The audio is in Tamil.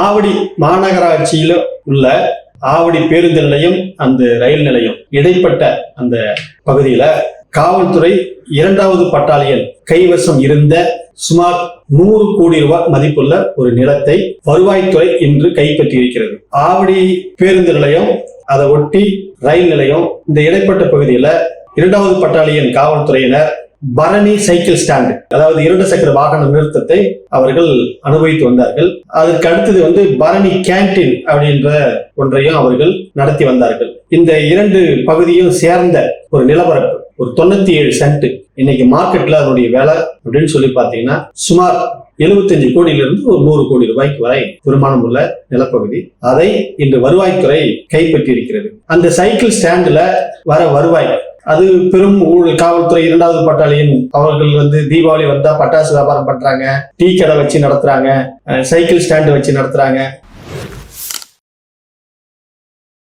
ஆவடி மாநகராட்சியில உள்ள ஆவடி பேருந்து நிலையம் அந்த ரயில் நிலையம். இடைப்பட்ட அந்த பகுதியில காவல்துறை இரண்டாவது பட்டாலியன் கைவசம் இருந்த சுமார் நூறு கோடி ரூபாய் மதிப்புள்ள ஒரு நிலத்தை வருவாய்த்துறை இன்று கைப்பற்றியிருக்கிறது. ஆவடி பேருந்து நிலையம் அதை ஒட்டி ரயில் நிலையம் இந்த இடைப்பட்ட பகுதியில இரண்டாவது பட்டாலியன் காவல்துறையினர் பரணி சைக்கிள் ஸ்டாண்டு அதாவது இரண்டு சக்கர வாகன நிறுத்தத்தை அவர்கள் அனுபவித்து வந்தார்கள். அதற்கு அடுத்தது வந்து பரணி கேண்டீன் அப்படின்ற ஒன்றையும் அவர்கள் நடத்தி வந்தார்கள். இந்த இரண்டு பகுதியும் சேர்ந்த ஒரு நிலப்பரப்பு ஒரு தொண்ணூத்தி ஏழு சென்ட். இன்னைக்கு மார்க்கெட்ல அதனுடைய விலை அப்படின்னு சொல்லி பார்த்தீங்கன்னா சுமார் 75 கோடியிலிருந்து ஒரு நூறு கோடி ரூபாய்க்கு வரை வருமானம் உள்ள நிலப்பகுதி. அதை இன்று வருவாய்த்துறை கைப்பற்றி இருக்கிறது அந்த சைக்கிள் ஸ்டாண்ட்ல வர வருவாய் அது பெரும் ஊழல் காவல்துறை இரண்டாவது பட்டாளியன் அவர்கள் வந்து தீபாவளி வந்தா பட்டாசு வியாபாரம் பண்றாங்க டீ கடை வச்சு நடத்துறாங்க சைக்கிள் ஸ்டாண்டு வச்சு நடத்துறாங்க.